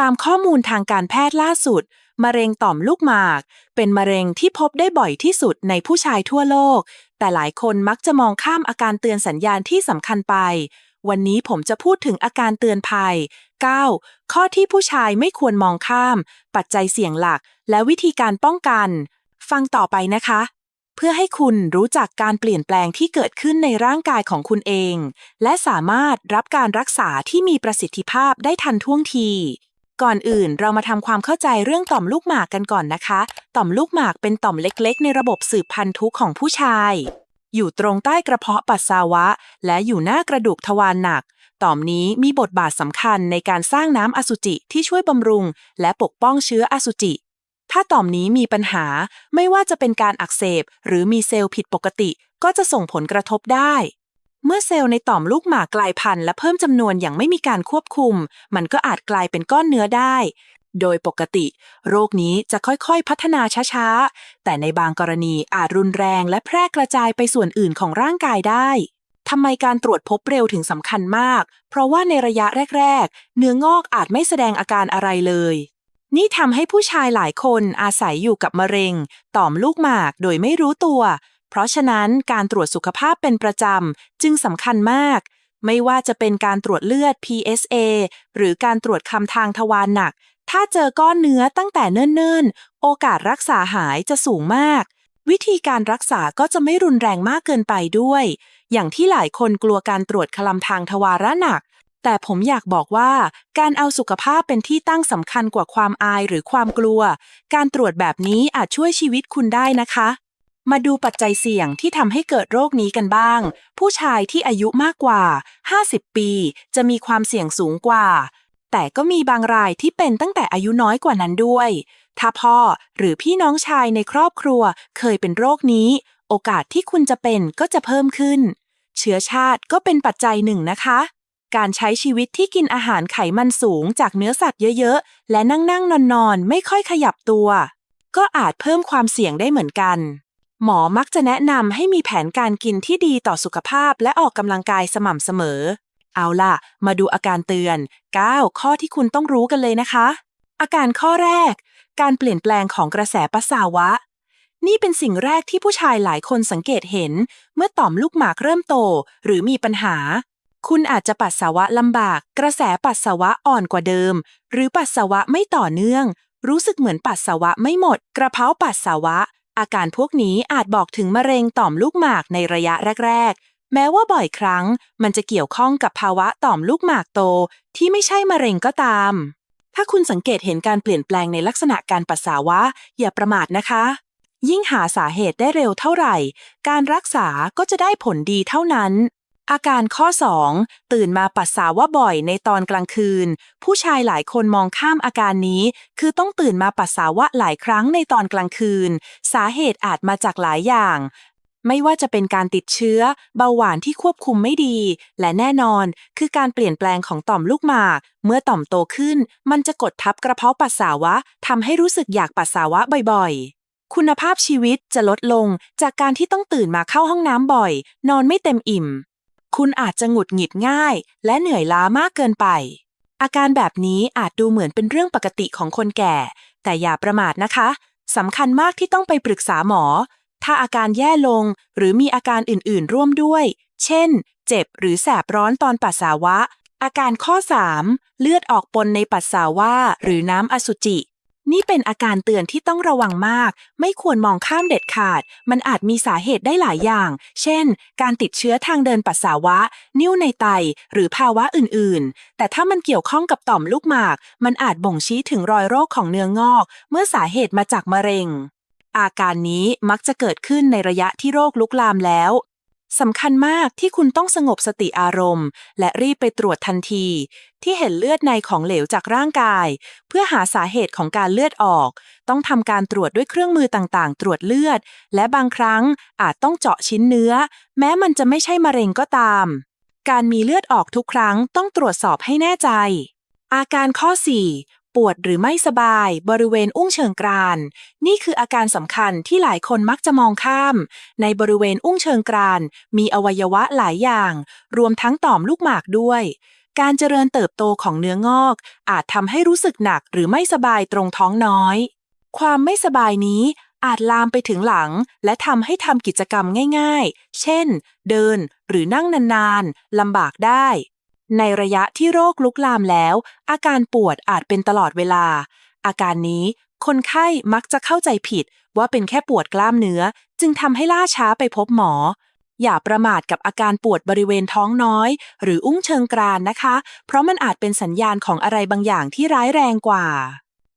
ตามข้อมูลทางการแพทย์ล่าสุด มะเร็งต่อมลูกหมาก เป็นมะเร็งที่พบได้บ่อยที่สุดในผู้ชายทั่วโลก แต่หลายคนมักจะมองข้ามอาการเตือนสัญญาณที่สำคัญไป วันนี้ผมจะพูดถึงอาการเตือนภัย 9. ข้อที่ผู้ชายไม่ควรมองข้าม ปัจจัยเสี่ยงหลัก และวิธีการป้องกัน ฟังต่อไปนะคะ เพื่อให้คุณรู้จักการเปลี่ยนแปลงที่เกิดขึ้นในร่างกายของคุณเอง และสามารถรับการรักษาที่มีประสิทธิภาพได้ทันท่วงที ก่อนอื่นเรามาทำความเข้าใจเรื่องต่อมลูกหมากกันก่อนนะคะ ต่อมลูกหมากเป็นต่อมเล็กๆ ในระบบสืบพันธุของผู้ชาย อยู่ตรงใต้กระเพาะปัสสาวะ และอยู่หน้ากระดูกทวารหนัก ต่อมนี้มีบทบาทสำคัญในการสร้างน้ำอสุจิที่ช่วยบำรุง และปกป้องเชื้ออสุจิ ถ้าต่อมนี้มีปัญหาไม่ว่าจะเป็นการอักเสบ หรือมีเซลล์ผิดปกติ ก็จะส่งผลกระทบได้ เมื่อเซลล์ในต่อมลูกหมากกลายพันธุ์และเพิ่มจำนวนอย่างไม่มีการควบคุม มันก็อาจกลายเป็นก้อนเนื้อได้ โดยปกติ โรคนี้จะค่อยๆ พัฒนาช้าๆ แต่ในบางกรณีอาจรุนแรงและแพร่กระจายไปส่วนอื่นของร่างกายได้ทำไมการตรวจพบเร็วถึงสำคัญมาก เพราะว่าในระยะแรก ๆ เนื้องอกอาจไม่แสดงอาการอะไรเลย นี่ทำให้ผู้ชายหลายคนอาศัยอยู่กับมะเร็ง ต่อมลูกหมากโดยไม่รู้ตัว เพราะฉะนั้นการตรวจสุขภาพเป็นประจำจึงสำคัญมาก ไม่ว่าจะเป็นการตรวจเลือด PSA หรือการตรวจคำทางทวารหนัก ถ้าเจอก้อนเนื้อตั้งแต่เนิ่นๆ โอกาสรักษาหายจะสูงมาก วิธีการรักษาก็จะไม่รุนแรงมากเกินไปด้วย อย่างที่หลายคนกลัวการตรวจคลำทางทวารหนัก แต่ผมอยากบอกว่า การเอาสุขภาพเป็นที่ตั้งสำคัญกว่าความอายหรือความกลัว การตรวจแบบนี้อาจช่วยชีวิตคุณได้นะคะ มาดูปัจจัยเสี่ยงที่ทำให้เกิดโรคนี้กันบ้าง ผู้ชายที่อายุมากกว่า 50 ปี จะมีความเสี่ยงสูงกว่า แต่ก็มีบางรายที่เป็นตั้งแต่อายุน้อยกว่านั้นด้วย ถ้าพ่อหรือพี่น้องชายในครอบครัวเคยเป็นโรคนี้ โอกาสที่คุณจะเป็นก็จะเพิ่มขึ้น เชื้อชาติก็เป็นปัจจัยหนึ่งนะคะ การใช้ชีวิตที่กินอาหารไขมันสูงจากเนื้อสัตว์เยอะๆ และนั่งๆนอนๆ ไม่ค่อยขยับตัว ก็อาจเพิ่มความเสี่ยงได้เหมือนกัน หมอมักจะแนะนำให้มีแผนการกินที่ดีต่อสุขภาพและออกกำลังกายสม่ำเสมอ เอาล่ะ มาดูอาการเตือน 9 ข้อที่คุณต้องรู้กันเลยนะคะ อาการข้อแรก การเปลี่ยนแปลงของกระแสปัสสาวะ นี่เป็นสิ่งแรกที่ผู้ชายหลายคนสังเกตเห็น เมื่อต่อมลูกหมากเริ่มโต หรือมีปัญหา คุณอาจจะปัสสาวะลำบาก กระแสปัสสาวะอ่อนกว่าเดิม หรือปัสสาวะไม่ต่อเนื่อง รู้สึกเหมือนปัสสาวะไม่หมด กระเพาะปัสสาวะ อาการพวกนี้อาจบอกถึงมะเร็งต่อมลูกหมากในระยะแรก ๆ แม้ว่าบ่อยครั้ง มันจะเกี่ยวข้องกับภาวะต่อมลูกหมากโต ที่ไม่ใช่มะเร็งก็ตาม ถ้าคุณสังเกตเห็นการเปลี่ยนแปลงในลักษณะการปัสสาวะ อย่าประมาทนะคะ ยิ่งหาสาเหตุได้เร็วเท่าไหร่ การรักษาก็จะได้ผลดีเท่านั้น อาการข้อ 2 ตื่นมาปัสสาวะบ่อยในตอนกลางคืน ผู้ชายหลายคนมองข้ามอาการนี้ คือต้องตื่นมาปัสสาวะหลายครั้งในตอนกลางคืน สาเหตุอาจมาจากหลายอย่าง ไม่ว่าจะเป็นการติดเชื้อ เบาหวานที่ควบคุมไม่ดี และแน่นอน คือการเปลี่ยนแปลงของต่อมลูกหมาก เมื่อต่อมโตขึ้น มันจะกดทับกระเพาะปัสสาวะทำให้รู้สึกอยากปัสสาวะบ่อยๆคุณภาพชีวิตจะลดลงจากการที่ต้องตื่นมาเข้าห้องน้ำบ่อย นอนไม่เต็มอิ่ม คุณอาจจะหงุดหงิดง่าย และเหนื่อยล้ามากเกินไป อาการแบบนี้อาจดูเหมือนเป็นเรื่องปกติของคนแก่ แต่อย่าประมาทนะคะสำคัญมากที่ต้องไปปรึกษาหมอ ถ้าอาการแย่ลงหรือมีอาการอื่นๆ ร่วมด้วย เช่น เจ็บหรือแสบร้อนตอนปัสสาวะ อาการข้อ 3 เลือดออกปนในปัสสาวะหรือน้ำอสุจิ นี่เป็นอาการเตือนที่ต้องระวังมาก ไม่ควรมองข้ามเด็ดขาด มันอาจมีสาเหตุได้หลายอย่าง เช่น การติดเชื้อทางเดินปัสสาวะ นิ่วในไต หรือภาวะอื่นๆ แต่ถ้ามันเกี่ยวข้องกับต่อมลูกหมาก มันอาจบ่งชี้ถึงรอยโรคของเนื้องอก เมื่อสาเหตุมาจากมะเร็ง อาการนี้มักจะเกิดขึ้นในระยะที่โรคลุกลามแล้ว สำคัญมากที่คุณต้องสงบสติอารมณ์ และรีบไปตรวจทันที ที่เห็นเลือดในของเหลวจากร่างกาย เพื่อหาสาเหตุของการเลือดออก ต้องทำการตรวจด้วยเครื่องมือต่างๆ ตรวจเลือด และบางครั้งอาจต้องเจาะชิ้นเนื้อ แม้มันจะไม่ใช่มะเร็งก็ตาม การมีเลือดออกทุกครั้งต้องตรวจสอบให้แน่ใจ อาการข้อ 4 ปวดหรือไม่สบายบริเวณอุ้งเชิงกราน นี่คืออาการสำคัญที่หลายคนมักจะมองข้าม ในบริเวณอุ้งเชิงกราน มีอวัยวะหลายอย่าง รวมทั้งต่อมลูกหมากด้วย การเจริญเติบโตของเนื้องอก อาจทำให้รู้สึกหนักหรือไม่สบายตรงท้องน้อย ความไม่สบายนี้อาจลามไปถึงหลัง และทำให้ทำกิจกรรมง่าย ๆ เช่น เดินหรือนั่งนานๆลำบากได้ ในระยะที่โรคลุกลามแล้ว อาการปวดอาจเป็นตลอดเวลา อาการนี้คนไข้มักจะเข้าใจผิดว่าเป็นแค่ปวดกล้ามเนื้อ จึงทำให้ล่าช้าไปพบหมอ อย่าประมาทกับอาการปวดบริเวณท้องน้อย หรืออุ้งเชิงกรานนะคะ เพราะมันอาจเป็นสัญญาณของอะไรบางอย่างที่ร้ายแรงกว่า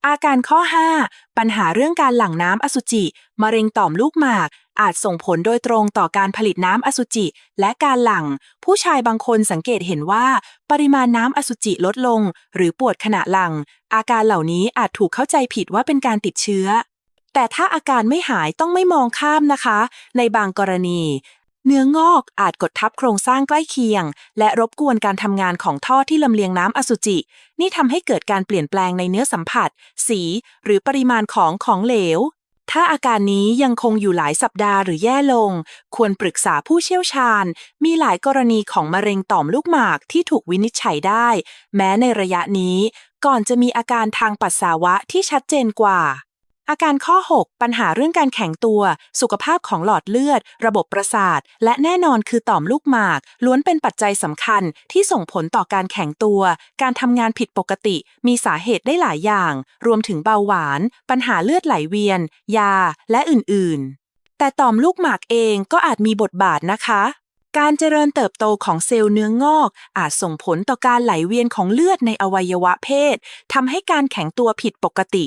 อาการข้อ 5 ปัญหาเรื่องการหลั่งน้ำอสุจิ มะเร็งต่อมลูกหมาก อาจส่งผลโดยตรงต่อการผลิตน้ำอสุจิและการหลั่ง ผู้ชายบางคนสังเกตเห็นว่า ปริมาณน้ำอสุจิลดลง หรือปวดขณะหลั่ง อาการเหล่านี้อาจถูกเข้าใจผิดว่าเป็นการติดเชื้อ แต่ถ้าอาการไม่หายต้องไม่มองข้ามนะคะ ในบางกรณี เนื้องอกอาจกดทับโครงสร้างใกล้เคียง และรบกวนการทำงานของท่อที่ลำเลียงน้ำอสุจิ นี่ทำให้เกิดการเปลี่ยนแปลงในเนื้อสัมผัส สี หรือปริมาณของของเหลว ถ้าอาการนี้ยังคงอยู่หลายสัปดาห์หรือแย่ลง ควรปรึกษาผู้เชี่ยวชาญ มีหลายกรณีของมะเร็งต่อมลูกหมากที่ถูกวินิจฉัยได้ แม้ในระยะนี้ ก่อนจะมีอาการทางปัสสาวะที่ชัดเจนกว่า อาการข้อ 6 ปัญหาเรื่องการแข็งตัว สุขภาพของหลอดเลือด ระบบประสาท และแน่นอนคือต่อมลูกหมาก ล้วนเป็นปัจจัยสำคัญที่ส่งผลต่อการแข็งตัว การทำงานผิดปกติ มีสาเหตุได้หลายอย่าง รวมถึงเบาหวาน ปัญหาเลือดไหลเวียน ยา และอื่นๆ แต่ต่อมลูกหมากเองก็อาจมีบทบาทนะคะการเจริญเติบโตของเซลล์เนื้องอก อาจส่งผลต่อการไหลเวียนของเลือดในอวัยวะเพศทำให้การแข็งตัวผิดปกติ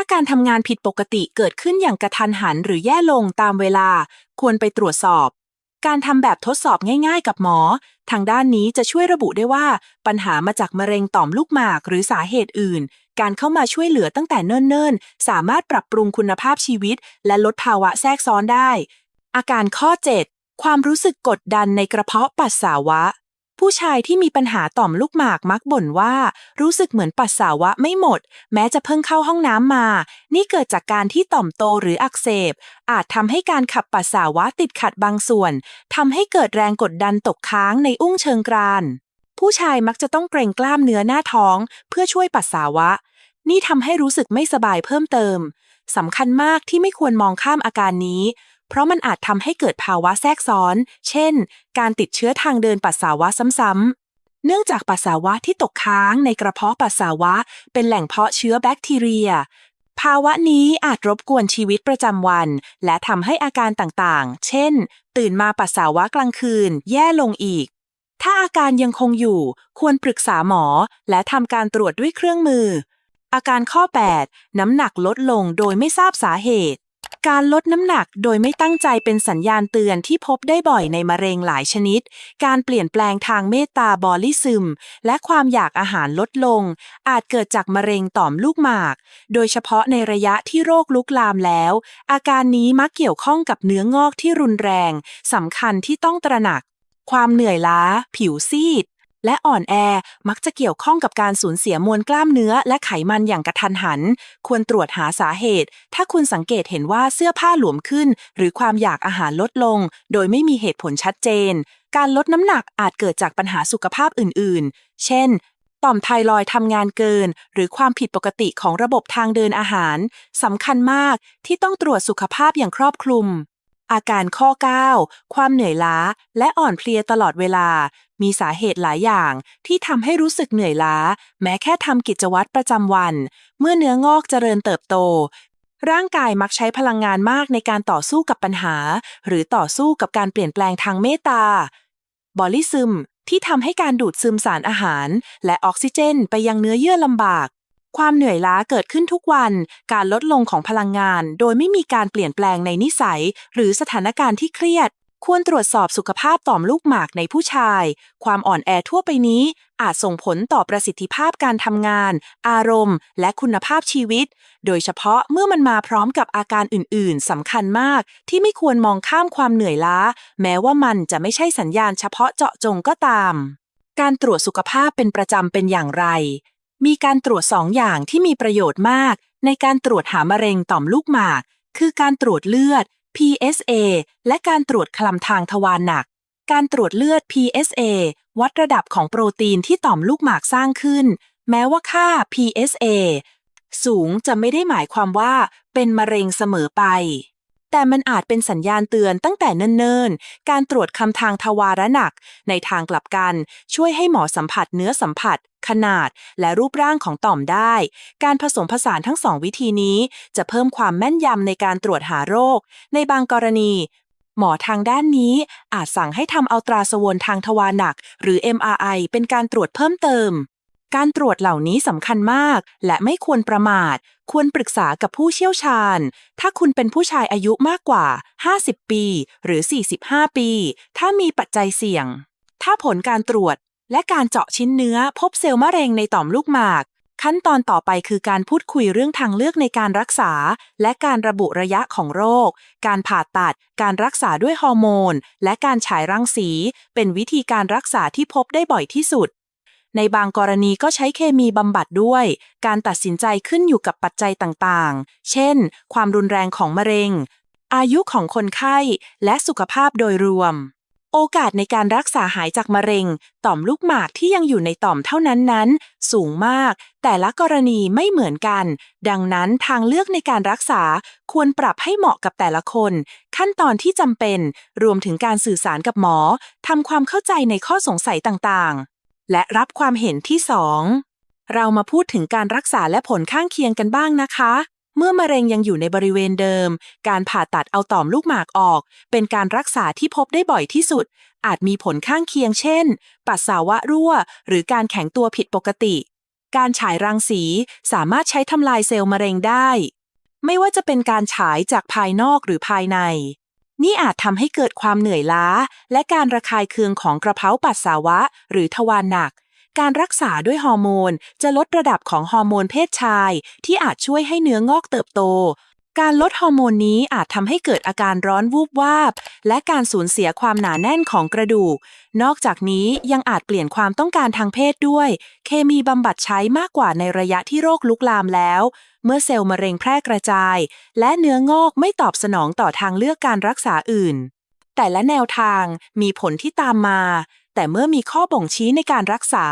ถ้าการทำงานผิดปกติเกิดขึ้นอย่างกระทันหันหรือแย่ลงตามเวลา ควรไปตรวจสอบ การทำแบบทดสอบง่ายๆ กับหมอ ทางด้านนี้จะช่วยระบุได้ว่า ปัญหามาจากมะเร็งต่อมลูกหมากหรือสาเหตุอื่น การเข้ามาช่วยเหลือตั้งแต่เนิ่นๆ สามารถปรับปรุงคุณภาพชีวิต และลดภาวะแทรกซ้อนได้ อาการข้อ 7 ความรู้สึกกดดันในกระเพาะปัสสาวะ ผู้ชายที่มีปัญหาต่อมลูกหมากมักบ่นว่า รู้สึกเหมือนปัสสาวะไม่หมด แม้จะเพิ่งเข้าห้องน้ำมา นี่เกิดจากการที่ต่อมโตหรืออักเสบ อาจทำให้การขับปัสสาวะติดขัดบางส่วนทำให้เกิดแรงกดดันตกค้างในอุ้งเชิงกรานผู้ชายมักจะต้องเกรงกล้ามเนื้อหน้าท้อง เพื่อช่วยปัสสาวะ นี่ทำให้รู้สึกไม่สบายเพิ่มเติมสำคัญมากที่ไม่ควรมองข้ามอาการนี้ เพราะมันอาจทำให้เกิดภาวะแทรกซ้อน เช่น การติดเชื้อทางเดินปัสสาวะซ้ำๆเนื่องจากปัสสาวะที่ตกค้างในกระเพาะปัสสาวะ เป็นแหล่งเพาะเชื้อแบคทีเรีย ภาวะนี้อาจรบกวนชีวิตประจำวัน และทำให้อาการต่างๆ เช่น ตื่นมาปัสสาวะกลางคืน แย่ลงอีก ถ้าอาการยังคงอยู่ ควรปรึกษาหมอ และทำการตรวจด้วยเครื่องมือ อาการข้อ 8 น้ำหนักลดลงโดยไม่ทราบสาเหตุ การลดน้ำหนักโดยไม่ตั้งใจเป็นสัญญาณเตือนที่พบได้บ่อยในมะเร็งหลายชนิด การเปลี่ยนแปลงทางเมตาบอลิซึม และความอยากอาหารลดลง อาจเกิดจากมะเร็งต่อมลูกหมาก โดยเฉพาะในระยะที่โรคลุกลามแล้ว อาการนี้มักเกี่ยวข้องกับเนื้องอกที่รุนแรงสำคัญที่ต้องตระหนัก ความเหนื่อยล้า ผิวซีด และอ่อนแอมักจะเกี่ยวข้องกับการสูญเสียมวลกล้ามเนื้อ และไขมันอย่างกระทันหัน ควรตรวจหาสาเหตุ ถ้าคุณสังเกตเห็นว่าเสื้อผ้าหลวมขึ้น หรือความอยากอาหารลดลง โดยไม่มีเหตุผลชัดเจน การลดน้ำหนักอาจเกิดจากปัญหาสุขภาพอื่น ๆ เช่นต่อมไทรอยทำงานเกิน หรือความผิดปกติของระบบทางเดินอาหารสำคัญมากที่ต้องตรวจสุขภาพอย่างครอบคลุม อาการข้อ 9 ความเหนื่อยล้า และอ่อนเพลียตลอดเวลา มีสาเหตุหลายอย่างที่ทำให้รู้สึกเหนื่อยล้า แม้แค่ทำกิจวัตรประจำวัน เมื่อเนื้องอกเจริญเติบโต ร่างกายมักใช้พลังงานมากในการต่อสู้กับปัญหา หรือต่อสู้กับการเปลี่ยนแปลงทางเมตตา บอลิซึมที่ทำให้การดูดซึมสารอาหาร และออกซิเจนไปยังเนื้อเยื่อลำบาก ความเหนื่อยล้าเกิดขึ้นทุกวัน การลดลงของพลังงาน โดยไม่มีการเปลี่ยนแปลงในนิสัย หรือสถานการณ์ที่เครียด ควรตรวจสอบสุขภาพต่อมลูกหมากในผู้ชาย ความอ่อนแอทั่วไปนี้ อาจส่งผลต่อประสิทธิภาพการทำงาน อารมณ์ และคุณภาพชีวิต โดยเฉพาะเมื่อมันมาพร้อมกับอาการอื่น ๆสำคัญมาก ที่ไม่ควรมองข้ามความเหนื่อยล้า แม้ว่ามันจะไม่ใช่สัญญาณเฉพาะเจาะจงก็ตามการตรวจสุขภาพเป็นประจำเป็นอย่างไร มีการตรวจสองอย่างที่มีประโยชน์มาก ในการตรวจหามะเร็งต่อมลูกหมาก คือการตรวจเลือด PSA และการตรวจคลำทางทวารหนัก การตรวจเลือด PSA วัดระดับของโปรตีนที่ต่อมลูกหมากสร้างขึ้น แม้ว่าค่า PSA สูงจะไม่ได้หมายความว่าเป็นมะเร็งเสมอไป แต่มันอาจเป็นสัญญาณเตือนตั้งแต่เนิ่นๆ การตรวจคำทางทวารหนัก ในทางกลับกัน ช่วยให้หมอสัมผัสเนื้อสัมผัส ขนาด และรูปร่างของต่อมได้ การผสมผสานทั้งสองวิธีนี้ จะเพิ่มความแม่นยำในการตรวจหาโรค ในบางกรณี หมอทางด้านนี้อาจสั่งให้ทำอัลตราซาวนทางทวารหนัก หรือ MRI เป็นการตรวจเพิ่มเติม การตรวจเหล่านี้สำคัญมาก และไม่ควรประมาท ควรปรึกษากับผู้เชี่ยวชาญ ถ้าคุณเป็นผู้ชายอายุมากกว่า 50 ปี หรือ 45 ปี ถ้ามีปัจจัยเสี่ยง ถ้าผลการตรวจและการเจาะชิ้นเนื้อ พบเซลล์มะเร็งในต่อมลูกหมาก ขั้นตอนต่อไปคือการพูดคุยเรื่องทางเลือกในการรักษา และการระบุระยะของโรค การผ่าตัด การรักษาด้วยฮอร์โมน และการฉายรังสี เป็นวิธีการรักษาที่พบได้บ่อยที่สุด ในบางกรณีก็ใช้เคมีบำบัดด้วย การตัดสินใจขึ้นอยู่กับปัจจัยต่างๆ เช่น ความรุนแรงของมะเร็ง อายุของคนไข้ และสุขภาพโดยรวม โอกาสในการรักษาหายจากมะเร็ง ต่อมลูกหมากที่ยังอยู่ในต่อมเท่านั้นนั้น สูงมาก แต่ละกรณีไม่เหมือนกัน ดังนั้นทางเลือกในการรักษาควรปรับให้เหมาะกับแต่ละคน ขั้นตอนที่จำเป็น รวมถึงการสื่อสารกับหมอทำความเข้าใจในข้อสงสัยต่างๆ และรับความเห็นที่สองเรามาพูดถึงการรักษาและผลข้างเคียงกันบ้างนะคะ เมื่อมะเร็งยังอยู่ในบริเวณเดิม การผ่าตัดเอาต่อมลูกหมากออก เป็นการรักษาที่พบได้บ่อยที่สุด อาจมีผลข้างเคียงเช่น ปัสสาวะรั่ว หรือการแข็งตัวผิดปกติ การฉายรังสีสามารถใช้ทำลายเซลล์มะเร็งได้ ไม่ว่าจะเป็นการฉายจากภายนอกหรือภายใน นี่อาจทำให้เกิดความเหนื่อยล้า และการระคายเคืองของกระเพาะปัสสาวะ หรือทวารหนัก การรักษาด้วยฮอร์โมน จะลดระดับของฮอร์โมนเพศชาย ที่อาจช่วยให้เนื้องอกเติบโต การลดฮอร์โมนนี้อาจทำให้เกิดอาการร้อนวูบวาบ และการสูญเสียความหนาแน่นของกระดูก นอกจากนี้ยังอาจเปลี่ยนความต้องการทางเพศด้วย เคมีบำบัดใช้มากกว่าในระยะที่โรคลุกลามแล้ว เมื่อเซลล์มะเร็งแพร่กระจาย และเนื้องอกไม่ตอบสนองต่อทางเลือกการรักษาอื่น แต่ละแนวทางมีผลที่ตามมา แต่เมื่อมีข้อบ่งชี้ในการรักษา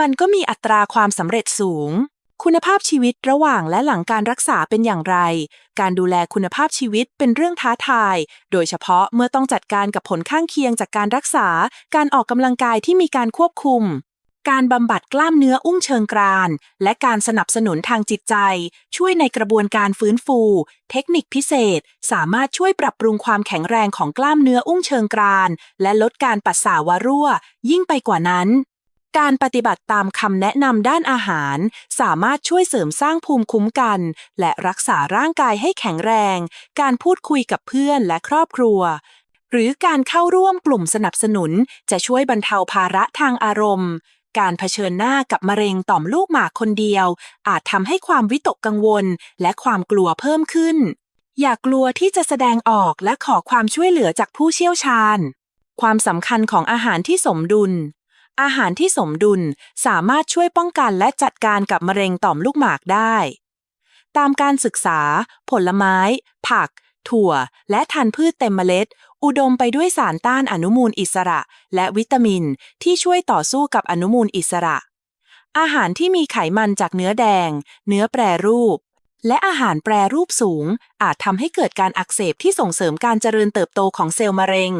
มันก็มีอัตราความสำเร็จสูง คุณภาพชีวิตระหว่างและหลังการรักษาเป็นอย่างไร การดูแลคุณภาพชีวิตเป็นเรื่องท้าทาย โดยเฉพาะเมื่อต้องจัดการกับผลข้างเคียงจากการรักษา การออกกำลังกายที่มีการควบคุม การบำบัดกล้ามเนื้ออุ้งเชิงกราน และการสนับสนุนทางจิตใจ ช่วยในกระบวนการฟื้นฟู เทคนิคพิเศษ สามารถช่วยปรับปรุงความแข็งแรงของกล้ามเนื้ออุ้งเชิงกราน และลดการปัสสาวะรั่ว ยิ่งไปกว่านั้น การปฏิบัติตามคำแนะนำด้านอาหาร สามารถช่วยเสริมสร้างภูมิคุ้มกัน และรักษาร่างกายให้แข็งแรง การพูดคุยกับเพื่อนและครอบครัว หรือการเข้าร่วมกลุ่มสนับสนุน จะช่วยบรรเทาภาระทางอารมณ์ การเผชิญหน้ากับมะเร็งต่อมลูกหมากคนเดียว อาจทำให้ความวิตกกังวล และความกลัวเพิ่มขึ้น อย่ากลัวที่จะแสดงออกและขอความช่วยเหลือจากผู้เชี่ยวชาญ ความสำคัญของอาหารที่สมดุล อาหารที่สมดุลสามารถช่วยป้องกันและจัดการกับมะเร็งต่อมลูกหมากได้ ตามการศึกษา ผลไม้ ผัก ถั่ว และธัญพืชเต็มเมล็ด อุดมไปด้วยสารต้านอนุมูลอิสระ และวิตามินที่ช่วยต่อสู้กับอนุมูลอิสระ อาหารที่มีไขมันจากเนื้อแดง เนื้อแปรรูป และอาหารแปรรูปสูง อาจทำให้เกิดการอักเสบที่ส่งเสริมการเจริญเติบโตของเซลล์มะเร็ง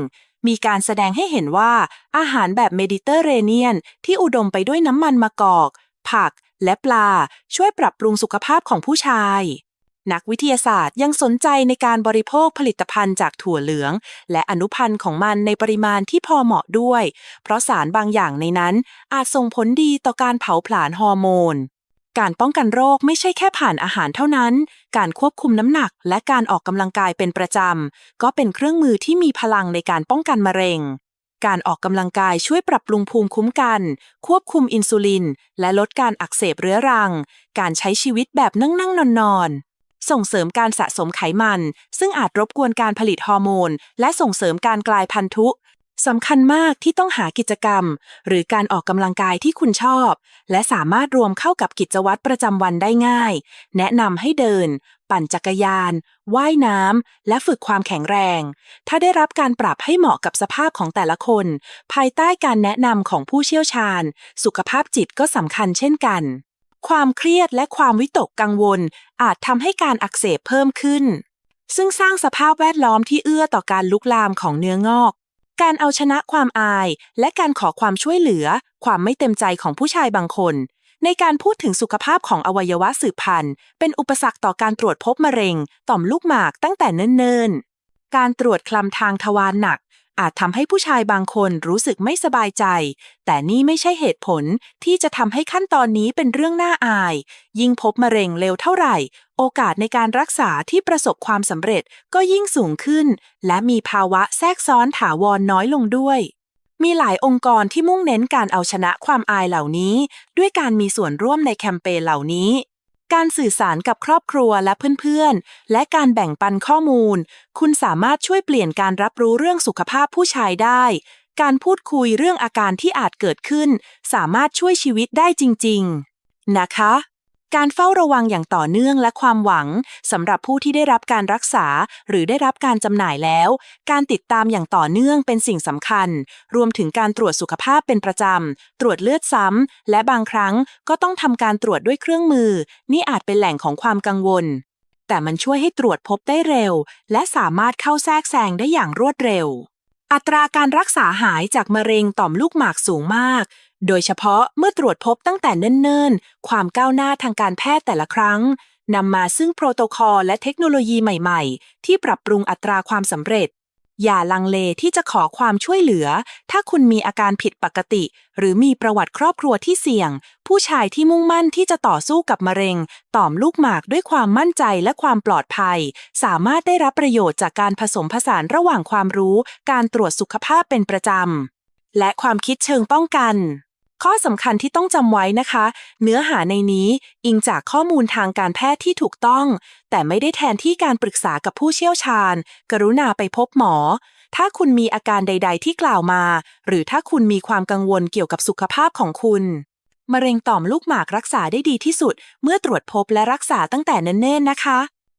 มีการแสดงให้เห็นว่า อาหารแบบเมดิเตอร์เรเนียน ที่อุดมไปด้วยน้ำมันมะกอก ผักและปลา ช่วยปรับปรุงสุขภาพของผู้ชาย นักวิทยาศาสตร์ยังสนใจในการบริโภคผลิตภัณฑ์จากถั่วเหลือง และอนุพันธ์ของมันในปริมาณที่พอเหมาะด้วย เพราะสารบางอย่างในนั้นอาจส่งผลดีต่อการเผาผลาญฮอร์โมน การป้องกันโรคไม่ใช่แค่ผ่านอาหารเท่านั้น การควบคุมน้ำหนักและการออกกำลังกายเป็นประจำ ก็เป็นเครื่องมือที่มีพลังในการป้องกันมะเร็ง การออกกำลังกายช่วยปรับปรุงภูมิคุ้มกัน ควบคุมอินซูลิน และลดการอักเสบเรื้อรัง การใช้ชีวิตแบบนั่งนั่งนอนนอนส่งเสริมการสะสมไขมัน ซึ่งอาจรบกวนการผลิตฮอร์โมน และส่งเสริมการกลายพันธุ สำคัญมากที่ต้องหากิจกรรม หรือการออกกำลังกายที่คุณชอบ และสามารถรวมเข้ากับกิจวัตรประจำวันได้ง่าย แนะนำให้เดิน ปั่นจักรยาน ว่ายน้ำ และฝึกความแข็งแรง ถ้าได้รับการปรับให้เหมาะกับสภาพของแต่ละคน ภายใต้การแนะนำของผู้เชี่ยวชาญ สุขภาพจิตก็สำคัญเช่นกัน ความเครียดและความวิตกกังวล อาจทำให้การอักเสบเพิ่มขึ้นซึ่งสร้างสภาพแวดล้อมที่เอื้อต่อการลุกลามของเนื้องอก การเอาชนะความอาย และการขอความช่วยเหลือ ความไม่เต็มใจของผู้ชายบางคน ในการพูดถึงสุขภาพของอวัยวะสืบพันธุ์ เป็นอุปสรรคต่อการตรวจพบมะเร็ง ต่อมลูกหมากตั้งแต่เนิ่นๆ การตรวจคลำทางทวารหนัก อาจทำให้ผู้ชายบางคนรู้สึกไม่สบายใจ แต่นี่ไม่ใช่เหตุผลที่จะทำให้ขั้นตอนนี้เป็นเรื่องน่าอาย ยิ่งพบมะเร็งเร็วเท่าไหร่ โอกาสในการรักษาที่ประสบความสำเร็จก็ยิ่งสูงขึ้น และมีภาวะแทรกซ้อนถาวรน้อยลงด้วยมีหลายองค์กรที่มุ่งเน้นการเอาชนะความอายเหล่านี้ ด้วยการมีส่วนร่วมในแคมเปญเหล่านี้ การสื่อสารกับครอบครัวและเพื่อนๆ และการแบ่งปันข้อมูล คุณสามารถช่วยเปลี่ยนการรับรู้เรื่องสุขภาพผู้ชายได้ การพูดคุยเรื่องอาการที่อาจเกิดขึ้น สามารถช่วยชีวิตได้จริง ๆ นะคะ การเฝ้าระวังอย่างต่อเนื่องและความหวังสำหรับผู้ที่ได้รับการรักษาหรือได้รับการจำหน่ายแล้ว การติดตามอย่างต่อเนื่องเป็นสิ่งสำคัญ รวมถึงการตรวจสุขภาพเป็นประจำ ตรวจเลือดซ้ำ และบางครั้งก็ต้องทำการตรวจด้วยเครื่องมือ นี่อาจเป็นแหล่งของความกังวล แต่มันช่วยให้ตรวจพบได้เร็ว และสามารถเข้าแทรกแซงได้อย่างรวดเร็วอัตราการรักษาหายจากมะเร็งต่อมลูกหมากสูงมาก โดยเฉพาะเมื่อตรวจพบตั้งแต่เนิ่นๆ ความก้าวหน้าทางการแพทย์แต่ละครั้งนำมาซึ่งโปรโตคอลและเทคโนโลยีใหม่ๆ ที่ปรับปรุงอัตราความสำเร็จ อย่าลังเลที่จะขอความช่วยเหลือ ถ้าคุณมีอาการผิดปกติ หรือมีประวัติครอบครัวที่เสี่ยง ผู้ชายที่มุ่งมั่นที่จะต่อสู้กับมะเร็ง ต่อมลูกหมากด้วยความมั่นใจและความปลอดภัย สามารถได้รับประโยชน์จากการผสมผสานระหว่างความรู้ การตรวจสุขภาพเป็นประจำและความคิดเชิงป้องกัน ข้อสำคัญที่ต้องจำไว้นะคะ เนื้อหาในนี้อิงจากข้อมูลทางการแพทย์ที่ถูกต้อง แต่ไม่ได้แทนที่การปรึกษากับผู้เชี่ยวชาญ กรุณาไปพบหมอ ถ้าคุณมีอาการใด ๆ ที่กล่าวมา หรือถ้าคุณมีความกังวลเกี่ยวกับสุขภาพของคุณมะเร็งต่อมลูกหมากรักษาได้ดีที่สุด เมื่อตรวจพบและรักษาตั้งแต่เนิ่นๆนะคะ